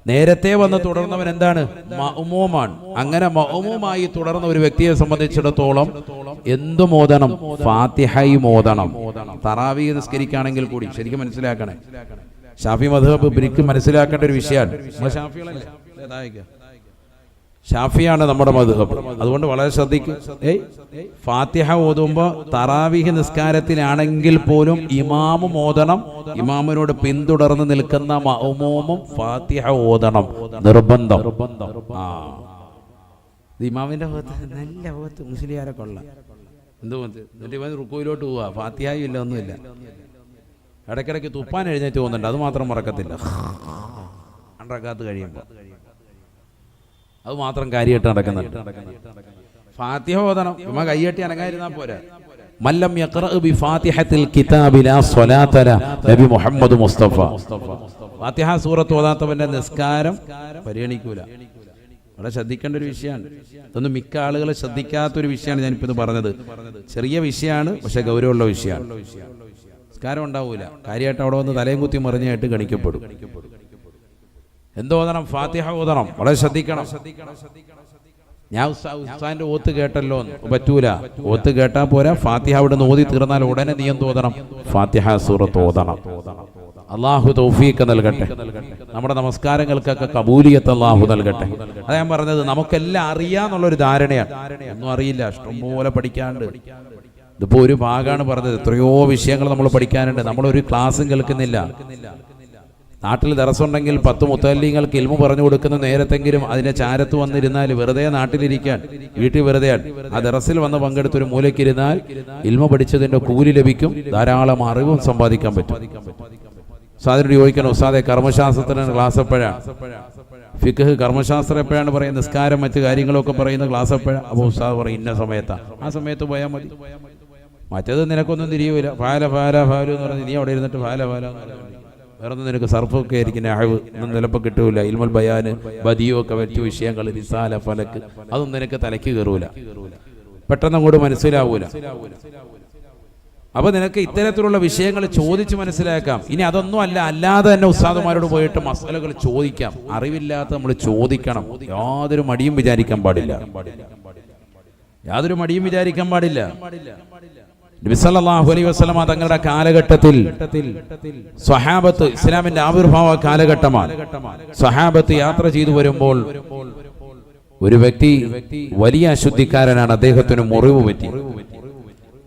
നേരത്തെ വന്ന് തുടർന്നവൻ എന്താണ്? മഹുമോമാണ് അങ്ങനെ മഹുമോമായി തുടർന്ന ഒരു വ്യക്തിയെ സംബന്ധിച്ചിടത്തോളം എന്തു മോദനം? ഫാത്തിഹായി മോദനം. തറാവി നിസ്കരിക്കുകയാണെങ്കിൽ കൂടി ശരിക്കും മനസ്സിലാക്കണേ. ഷാഫി മധുബ് ബ്രിക്ക് മനസ്സിലാക്കേണ്ട ഒരു വിഷയമാണ്. ഷാഫികളല്ലേ? ഷാഫിയാണ് നമ്മുടെ മധുഹബ്. അതുകൊണ്ട് വളരെ ശ്രദ്ധിക്കും. ഏയ് ഫാത്തിഹ ഓതുമ്പോ തറാവിഹ് നിസ്കാരത്തിലാണെങ്കിൽ പോലും ഇമാമും ഓതണം. ഇമാമിനോട് പിന്തുടർന്ന് നിൽക്കുന്ന മഹുമോമും ഫാത്തിഹ ഓതണം. നിർബന്ധം. ആ. ഇത് ഭാഗത്ത് നല്ല ഭാഗത്ത് മുസ്ലിയാരെ കൊള്ളാം. എന്ത് എന്നിട്ട് ഇവൻ പോവാ. ഫാത്തിഹായും ഇല്ല ഒന്നുമില്ല. ഇടയ്ക്കിടയ്ക്ക് തുപ്പാൻ എഴുന്നേറ്റ് പോകുന്നുണ്ട്. അത് മാത്രം മറക്കത്തില്ല. രണ്ടരക്കാത്ത് കഴിയുമ്പോൾ അത് മാത്രം കാര്യമായിട്ട് നടക്കുന്നുണ്ട്. ഫാത്തിഹ ഓതണം. ഇമ്മ കൈയ്യട്ടി അനങ്ങാതിരുന്നാ പോരാ. മല്ലം ബി ഫാത്തിഹത്തിൽ കിതാബില നബി മുഹമ്മദ് മുസ്തഫ. ഫാത്തിഹ സൂറത്ത് ഓതാത്തവന്റെ നിസ്കാരം പരിഗണിക്കൂല. വളരെ ശ്രദ്ധിക്കേണ്ട ഒരു വിഷയമാണ്. ഇതൊന്നും മിക്ക ആളുകൾ ശ്രദ്ധിക്കാത്ത ഒരു വിഷയമാണ് ഞാനിപ്പോൾ ഇത് പറഞ്ഞത്. ചെറിയ വിഷയമാണ് പക്ഷെ ഗൗരവമുള്ള വിഷയമാണ്. നിസ്കാരം ഉണ്ടാവൂല. കാര്യമായിട്ട് അവിടെ വന്ന് തലയും കുത്തി മറിഞ്ഞായിട്ട് ഗണിക്കപ്പെടും. എന്തോതണം ഫാത്തിഹ ഓതണം വളരെ ശ്രദ്ധിക്കണം. ഞാൻ ഉസ്താന്റെ ഓത്ത് കേട്ടല്ലോ. പറ്റൂല. ഓത്ത് കേട്ടാ പോരാ. ഫാത്തിഹ അവിടെ നിന്ന് ഓതി തീർന്നാൽ ഉടനെ നീ എന്തോതണം ഫാത്തിഹ സൂറത്ത് ഓതണം. അള്ളാഹു തൗഫീഖ് നൽകട്ടെ. നമ്മുടെ നമസ്കാരങ്ങൾക്കൊക്കെ കബൂലിയത്ത് അള്ളാഹു നൽകട്ടെ. അതാ ഞാൻ പറഞ്ഞത്. നമുക്കെല്ലാം അറിയാന്നുള്ളൊരു ധാരണയാണ്. ഒന്നും അറിയില്ല. ഇഷ്ടംപോലെ പഠിക്കാണ്ട് ഇതിപ്പോ ഒരു ഭാഗമാണ് പറഞ്ഞത്. എത്രയോ വിഷയങ്ങൾ നമ്മൾ പഠിക്കാനുണ്ട്. നമ്മളൊരു ക്ലാസ്സും കേൾക്കുന്നില്ല. നാട്ടിൽ ദറസുണ്ടെങ്കിൽ പത്ത് മുത്തല്ലിങ്ങൾക്ക് ഇൽമു പറഞ്ഞു കൊടുക്കുന്ന നേരത്തെങ്കിലും അതിനെ ചാരത്ത് വന്നിരുന്നാൽ വെറുതെ നാട്ടിലിരിക്കാൻ വീട്ടിൽ വെറുതെയാണ് ആ ദറസിൽ വന്ന് പങ്കെടുത്തൊരു മൂലയ്ക്കിരുന്നാൽ ഇൽമ പഠിച്ചതിന്റെ കൂലി ലഭിക്കും ധാരാളം അറിവും സമ്പാദിക്കാൻ പറ്റും. ഉസ്താദിനോട് ചോദിക്കണം ഉസാദെ കർമ്മശാസ്ത്രത്തിന് ക്ലാസ് എപ്പോഴാണ് ഫിഖ് കർമ്മശാസ്ത്രം എപ്പോഴാണ് പറയുന്നത്? നിസ്കാരം മറ്റു കാര്യങ്ങളൊക്കെ പറയുന്ന ക്ലാസ് എപ്പോഴാണ് അപ്പോൾ ഉസ്താദ് പറയും ഇന്ന സമയത്താണ് ആ സമയത്ത് പോയാൽ മതി. മറ്റേത് നിനക്കൊന്നും തിരിയൂല. ഫാല ഫാല ഫാലു എന്ന് പറഞ്ഞ് നീ അവിടെ ഇരുന്നിട്ട് ഫാല ഫാല എന്ന് പറഞ്ഞു വേറെ നിനക്ക് സർഫൊക്കെ ആയിരിക്കുന്ന അഴിവ് ഒന്നും ചിലപ്പോൾ കിട്ടൂല. ഇൽമുൽ ബയാന് ബദിയൊക്കെ മറ്റു വിഷയങ്ങൾ റിസാല ഫലക്ക് അതൊന്നും നിനക്ക് തലയ്ക്ക് കയറൂല. പെട്ടെന്ന് അങ്ങോട്ട് മനസ്സിലാവൂല. അപ്പൊ നിനക്ക് ഇത്തരത്തിലുള്ള വിഷയങ്ങൾ ചോദിച്ച് മനസ്സിലാക്കാം. ഇനി അതൊന്നും അല്ല അല്ലാതെ തന്നെ ഉസ്താദുമാരോട് പോയിട്ട് മസാലകൾ ചോദിക്കാം. അറിവില്ലാത്ത നമ്മൾ ചോദിക്കണം. യാതൊരു മടിയും വിചാരിക്കാൻ പാടില്ല. യാതൊരു മടിയും വിചാരിക്കാൻ പാടില്ല. നബി സല്ലല്ലാഹു അലൈഹി വസല്ലമ തങ്ങളുടെ കാലഘട്ടത്തിൽ സ്വഹാബത്ത് ഇസ്ലാമിന്റെ ആവിർഭാവ കാലഘട്ടമാണ്. സ്വഹാബത്ത് യാത്ര ചെയ്തു വരുമ്പോൾ ഒരു വ്യക്തി വലിയ അശുദ്ധിക്കാരനാണ് അദ്ദേഹത്തിന് മുറിവ് പറ്റി.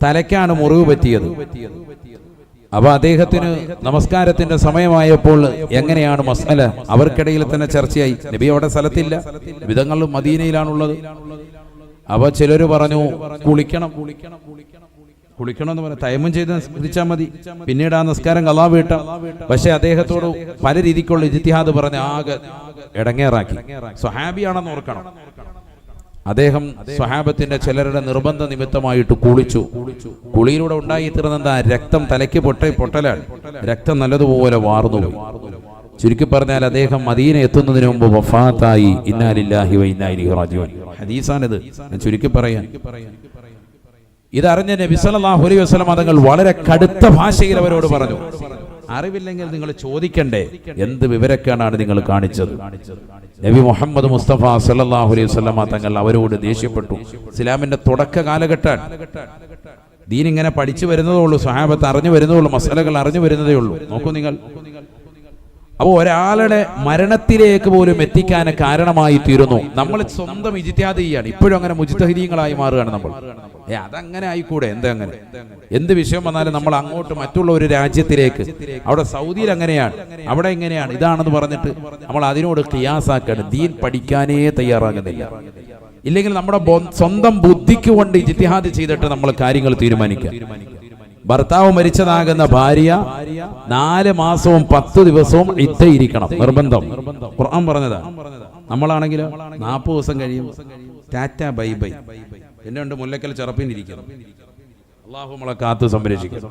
തലയ്ക്കാണ് മുറിവ് പറ്റിയത്. അപ്പൊ അദ്ദേഹത്തിന് നമസ്കാരത്തിന്റെ സമയമായപ്പോൾ എങ്ങനെയാണ് മസല അവർക്കിടയിൽ തന്നെ ചർച്ചയായി. നബി അവിടെ സ്ഥലത്തില്ല. വിധങ്ങൾ മദീനയിലാണുള്ളത്. അപ്പൊ ചിലര് പറഞ്ഞു കുളിക്കണം കുളിക്കണം കുളിക്കണം. എന്ന് പറഞ്ഞ തയമം ചെയ്ത് നിസ്കരിച്ചാൽ മതി. പിന്നീട് ആ നിസ്കാരം കലാ വീട്ടാം പക്ഷെ അദ്ദേഹത്തോട് പല രീതിക്കുള്ള ഇജിത്തിഹാദ് പറഞ്ഞ് ആകെ ഇടങ്ങേറാക്കി. സ്വഹാബിയാണെന്ന് ഓർക്കണം. അദ്ദേഹം സ്വഹാബത്തിന്റെ ചിലരുടെ നിർബന്ധ നിമിത്തമായിട്ട് കുളിച്ചു. കുളിയിലൂടെ ഉണ്ടായി എന്താ രക്തം തലയ്ക്ക് പൊട്ട പൊട്ടലാണ്. രക്തം നല്ലതുപോലെ വാർന്നു. ചുരുക്കി പറഞ്ഞാൽ അദ്ദേഹം മദീന എത്തുന്നതിന് മുമ്പ് വഫാത്തായി. ഇന്നാലില്ലാഹി വ ഇന്നാ ഇലൈഹി റാജിഊൻ. ഹദീസാണിത്. ചുരുക്കി പറയാൻ ഇതറിഞ്ഞ നബി സല്ലല്ലാഹു അലൈഹി വസല്ലം തങ്ങൾ വളരെ കടുത്ത ഭാഷയിൽ അവരോട് പറഞ്ഞു അറിവില്ലെങ്കിൽ നിങ്ങൾ ചോദിക്കണ്ടേ? എന്ത് വിവരക്കേടാണ് നിങ്ങൾ കാണിച്ചത്? നബി മുഹമ്മദ് മുസ്തഫ സല്ലല്ലാഹു അലൈഹി വസല്ലം തങ്ങൾ അവരോട് ദേഷ്യപ്പെട്ടു. ഇസ്ലാമിന്റെ തുടക്ക കാലഘട്ടം. ദീൻ ഇങ്ങനെ പഠിച്ചു വരുന്നതേ ഉള്ളൂ സ്വഹാബത്ത് അറിഞ്ഞു വരുന്നതേ ഉള്ളൂ മസാലകൾ അറിഞ്ഞു വരുന്നതേ ഉള്ളൂ. നോക്കൂ നിങ്ങൾ. അപ്പോൾ ഒരാളുടെ മരണത്തിലേക്ക് പോലും എത്തിക്കാൻ കാരണമായി തീരുന്നു. നമ്മൾ സ്വന്തം ഇജിത്യാദിയാണ് ഇപ്പോഴും അങ്ങനെ മുജിത്തഹിരീങ്ങളായി മാറുകയാണ് നമ്മൾ. ഏ അതങ്ങനെ ആയിക്കൂടെ? എന്താ അങ്ങനെ? എന്ത് വിഷയം വന്നാലും നമ്മൾ അങ്ങോട്ട് മറ്റുള്ള ഒരു രാജ്യത്തിലേക്ക് അവിടെ സൗദിയിൽ അങ്ങനെയാണ് അവിടെ എങ്ങനെയാണ് ഇതാണെന്ന് പറഞ്ഞിട്ട് നമ്മൾ അതിനോട് ക്രിയാസാക്കാണ് ദീൻ പഠിക്കാനേ തയ്യാറാകുന്നില്ല. ഇല്ലെങ്കിൽ നമ്മുടെ സ്വന്തം ബുദ്ധിക്ക് കൊണ്ട് ജിത്തിഹാദ് ചെയ്തിട്ട് നമ്മൾ കാര്യങ്ങൾ തീരുമാനിക്കുക. ഭർത്താവ് മരിച്ചതാകുന്ന ഭാര്യ നാല് മാസവും പത്ത് ദിവസവും ഇരിക്കണം നിർബന്ധം. ഖുർആൻ പറഞ്ഞതാ. നമ്മളാണെങ്കിൽ നാൽപ്പത് ദിവസം കഴിയും. Tata bye bye. എന്നെ ഉണ്ട് മുല്ലക്കൽ ചെറുപ്പിനിരിക്കണം അള്ളാഹു നമ്മളെ കാത്ത് സംരക്ഷിക്കും.